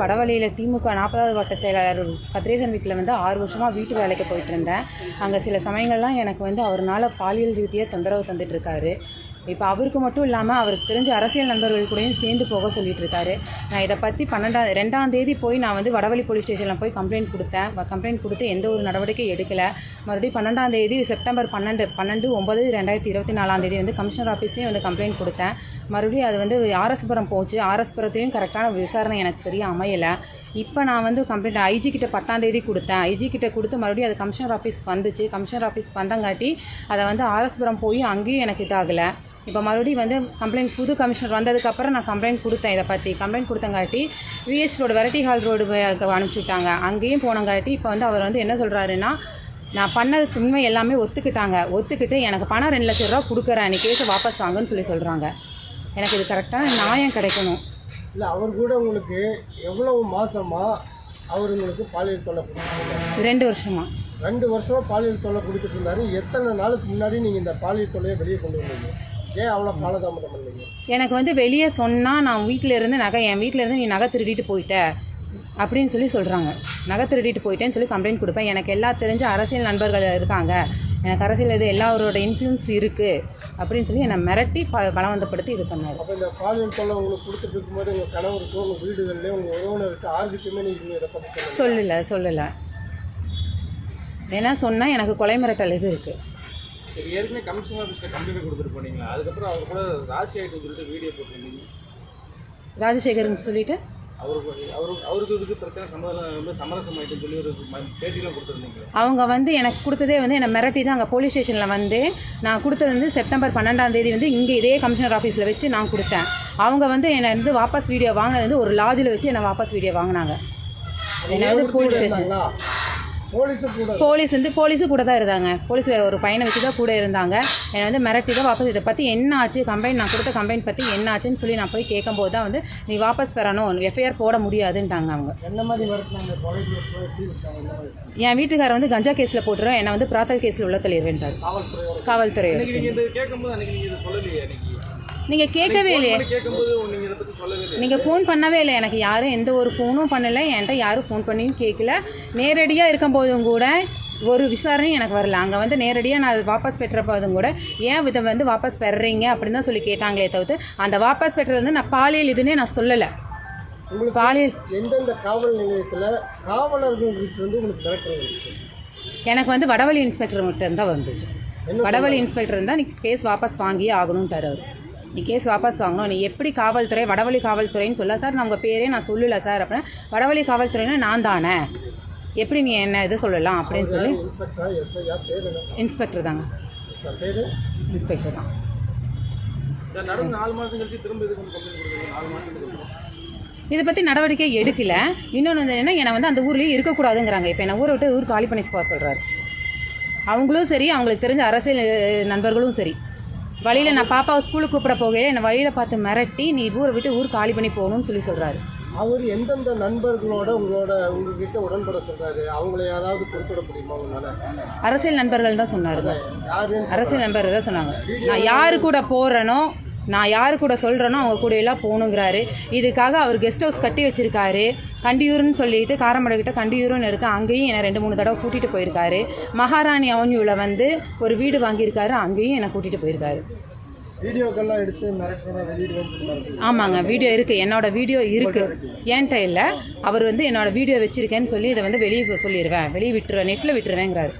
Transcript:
வடவழியில் திமுக நாற்பதாவது வட்ட செயலாளர் கதிரேசன் வீட்டில் வந்து ஆறு வருஷமாக வீட்டு வேலைக்கு போயிட்டு இருந்தேன். அங்கே சில சமயங்கள்லாம் எனக்கு வந்து அவர்னால பாலியல் ரீதியாக தொந்தரவு தந்துட்டு இருக்காரு. இப்போ அவருக்கு மட்டும் இல்லாமல் அவருக்கு தெரிஞ்ச அரசியல் நண்பர்கள் கூடயும் சேர்ந்து போக சொல்லிட்டு இருக்காரு. நான் இதை பற்றி பன்னெண்டாம் ரெண்டாம் தேதி போய் நான் வந்து வடவழி போலீஸ் ஸ்டேஷனில் போய் கம்ப்ளைண்ட் கொடுத்தேன். கம்ப்ளைண்ட் கொடுத்து எந்த ஒரு நடவடிக்கை எடுக்கலை. மறுபடியும் பன்னெண்டாம் தேதி செப்டம்பர் பன்னெண்டு பன்னெண்டு ஒம்பது ரெண்டாயிரத்தி இருபத்தி நாலாம் தேதி வந்து கமிஷனர் ஆஃபீஸ்லேயும் வந்து கம்ப்ளைண்ட் கொடுத்தேன். மறுபடியும் அது வந்து ஆர்எஸ்புரம் போச்சு. ஆர்எஸ்புரத்தையும் கரெக்டான விசாரணை எனக்கு சரியாக அமையலை. இப்போ நான் வந்து கம்ப்ளைண்ட் ஐஜி கிட்ட பத்தாம் தேதி கொடுத்தேன். ஐஜி கிட்ட கொடுத்து மறுபடியும் அது கமிஷனர் ஆஃபீஸ் வந்துச்சு. கமிஷனர் ஆஃபீஸ் வந்தங்காட்டி அதை வந்து ஆர்எஸ்புரம் போய் அங்கேயும் எனக்கு இதாகலை. இப்போ மறுபடியும் வந்து கம்ப்ளைண்ட் புது கமிஷனர் வந்ததுக்கப்புறம் நான் கம்ப்ளைண்ட் கொடுத்தேன் இதை பற்றி complaint கொடுத்தங்காட்டி VS road variety hall road அனுப்பிச்சி விட்டாங்க அங்கேயும் போனங்காட்டி இப்போ வந்து அவர் வந்து என்ன சொல்கிறாருன்னா நான் பண்ணதுக்கு உண்மை எல்லாமே ஒத்துக்கிட்டாங்க. ஒத்துக்கிட்டு எனக்கு பணம் ரெண்டு லட்ச ரூபா கொடுக்குறேன். நீ கேஸை வாபஸ் வாங்கன்னு சொல்லி சொல்கிறாங்க எனக்கு இது கரெக்டான நியாயம் கிடைக்கணும். இல்லை அவர் கூட உங்களுக்கு எவ்வளவு மாசமா அவர் உங்களுக்கு பாலியல் தொல்லை கொடுத்துருந்தாரு ரெண்டு வருஷமா. ரெண்டு வருஷமா பாலியல் தொல்லை கொடுத்துட்டு இருந்தாரு. எத்தனை நாளுக்கு முன்னாடி நீங்கள் இந்த பாலியல் தொல்லையை வெளியே கொண்டு வந்தீங்க? ஏன் அவ்வளோ காலதாமதம் பண்ணீங்க? எனக்கு வந்து வெளியே சொன்னால் நான் வீட்டில் இருந்து நகை என் வீட்டில் இருந்து நீ நகை திருடிட்டு போயிட்ட அப்படின்னு சொல்லி சொல்கிறாங்க நகை திருடிட்டு போயிட்டேன்னு சொல்லி கம்ப்ளைண்ட் கொடுப்பேன். எனக்கு எல்லா தெரிஞ்ச அரசியல் நண்பர்கள் இருக்காங்க. எனக்கு அரசியல் இது எல்லாரோட இன்ஃப்ளூயன்ஸ் இருக்குது அப்படின்னு சொல்லி என்னை மிரட்டி ப பலவந்தப்படுத்தி இது பண்ணார். அப்போ இந்த பாலியல் தொல்லை உங்களுக்கு கொடுத்துட்டு இருக்கும்போது உங்கள் கணவருக்கு உங்கள் வீடுகள்லேயே உங்கள் உறவினருக்கு ஆர்கிட்டுமே நீங்கள் இதை பற்றி சொல்லலை? சொல்லலை ஏன்னா சொன்னால் எனக்கு கொலை மிரட்டல் இது இருக்குது சரி ஏற்கனவே கமிஷனர் ஆஃபீஸில் கம்ப்ளைண்ட் கொடுத்துட்டு போனீங்களா? அதுக்கப்புறம் அவர் கூட ஆகிட்டு சொல்லிட்டு வீடியோ போட்டிருந்தீங்க. ராஜசேகர்னு சொல்லிட்டு? அவருக்கு அவரு அவருக்கு இதுக்கு பிரச்சனை சம்மதம் ரொம்ப சமரசம் ஆகிட்டுன்னு சொல்லி ஒரு பேட்டிலாம் கொடுத்துருந்தீங்க அவங்க வந்து எனக்கு கொடுத்ததே வந்து என்னை மிரட்டி தான் அங்கே போலீஸ் ஸ்டேஷனில் வந்து நான் கொடுத்தது வந்து செப்டம்பர் பன்னெண்டாம் தேதி வந்து இங்கே இதே கமிஷனர் ஆஃபீஸில் வச்சு நான் கொடுத்தேன். அவங்க வந்து என்னை வந்து வாபஸ் வீடியோ வாங்கினது வந்து ஒரு லாட்ஜில் வச்சு என்னை வாபஸ் வீடியோ வாங்கினாங்க. என்னை வந்து போலீஸ் ஸ்டேஷன் போலீஸு கூட போலீஸ் வந்து போலீஸும் கூட தான் இருந்தாங்க. போலீஸ் ஒரு பையனை வச்சு தான் கூட இருந்தாங்க. என்னை வந்து மிரட்டி தான் வாபஸ் இதை பற்றி என்ன ஆச்சு? கம்ப்ளைண்ட் நான் கொடுத்த கம்ப்ளைண்ட் பற்றி என்ன ஆச்சுன்னு சொல்லி நான் போய் கேட்கும்போது தான் வந்து நீ வாபஸ் பெறணும். எஃப்ஐஆர் போட முடியாதுன்ட்டாங்க அவங்க. என் வீட்டுக்காரர் வந்து கஞ்சா கேஸில் போட்டுருவேன் என்னை வந்து பிராத்தல் கேஸில் உள்ள தள்ளிடுவேன்ட்டார் காவல்துறை அன்னைக்கு? நீங்கள் கேட்கவே இல்லையே. நீங்கள் ஃபோன் பண்ணவே இல்லை எனக்கு யாரும் எந்த ஒரு ஃபோனும் பண்ணலை. என்கிட்ட யாரும் ஃபோன் பண்ணியும் கேட்கல. நேரடியாக இருக்கும்போதும் கூட ஒரு விசாரணையும் எனக்கு வரல. அங்கே வந்து நேரடியாக நான் அது வாபஸ் பெற்ற போதும் கூட ஏன் இதை வந்து வாபஸ் பெறுறீங்க? அப்படின்னு தான் சொல்லி கேட்டாங்களே தவிர்த்து அந்த வாபஸ் பெற்றது வந்து நான் பாலியல் இதுன்னே நான் சொல்லலை. உங்களுக்கு பாலியல் எந்தெந்த காவல் நிலையத்தில் காவலர்கள் எனக்கு வந்து வடவழி இன்ஸ்பெக்டர் மட்டும் தான் வந்துச்சு வடவழி இன்ஸ்பெக்டர் இருந்தால் நீ கேஸ் வாபஸ் வாங்கியே ஆகணும்ட்டார் அவர். நீ கேஸ் வாபஸ் வாங்கணும். நீ எப்படி காவல்துறை வடவழி காவல்துறைன்னு சொல்ல சார் நான் உங்கள் பேரே நான் சொல்லல சார் அப்படின்னா வடவழி காவல்துறைன்னா நான் தானே? எப்படி நீ என்ன இது சொல்லலாம்? அப்படின்னு சொல்லி இன்ஸ்பெக்டரா தாங்க. பேர்? இன்ஸ்பெக்டர் தான். இதை பற்றி நடவடிக்கை எடுக்கல. இன்னொன்று வந்து என்னன்னா என்னை வந்து அந்த ஊர்லேயே இருக்கக்கூடாதுங்கிறாங்க. இப்போ என்ன ஊரை விட்டு ஊர் காலி பண்ணி போக சொல்கிறாரு அவங்களும் சரி அவங்களுக்கு தெரிஞ்ச அரசியல் நண்பர்களும் சரி. வழியில் நான் பாப்பாவை ஸ்கூலுக்கு கூப்பிட போகையில என்னை வழியில் பார்த்து மிரட்டி நீ ஊரை விட்டு ஊர் காலி பண்ணி போகணும்னு சொல்லி சொல்கிறாரு அவர் எந்தெந்த நண்பர்களோட உங்களோட உங்ககிட்ட உடன்பட சொல்றாரு? அவங்கள யாராவது குறிப்பிட முடியுமா உங்களால? அரசியல் நண்பர்கள் தான் யாருன்னு அரசியல் நண்பர்கள் தான் சொன்னாங்க. நான் யாரு கூட போகிறேனோ நான் யாரு கூட சொல்கிறேனோ அவங்க கூட எல்லாம் போகணுங்கிறாரு. இதுக்காக அவர் கெஸ்ட் ஹவுஸ் கட்டி வச்சிருக்காரு. கண்டியூர்னு சொல்லிட்டு காரமடை கிட்ட கண்டியூர்னு இருக்கு. அங்கேயும் என்னை ரெண்டு மூணு தடவை கூட்டிகிட்டு போயிருக்காரு. மகாராணி அவனியூவில் வந்து ஒரு வீடு வாங்கியிருக்காரு. அங்கேயும் என்னை கூட்டிகிட்டு போயிருக்காரு. வீடியோக்கெல்லாம் எடுத்து மிரட்டுறதா ஆமாங்க வீடியோ இருக்குது என்னோட வீடியோ இருக்குது ஏன்ட்ட இல்லை. அவர் வந்து என்னோட வீடியோ வச்சுருக்கேன்னு சொல்லி இதை வந்து வெளியே சொல்லிடுவேன் வெளியே விட்டுருவேன். நெட்டில் விட்டுருவேங்கிறாரு.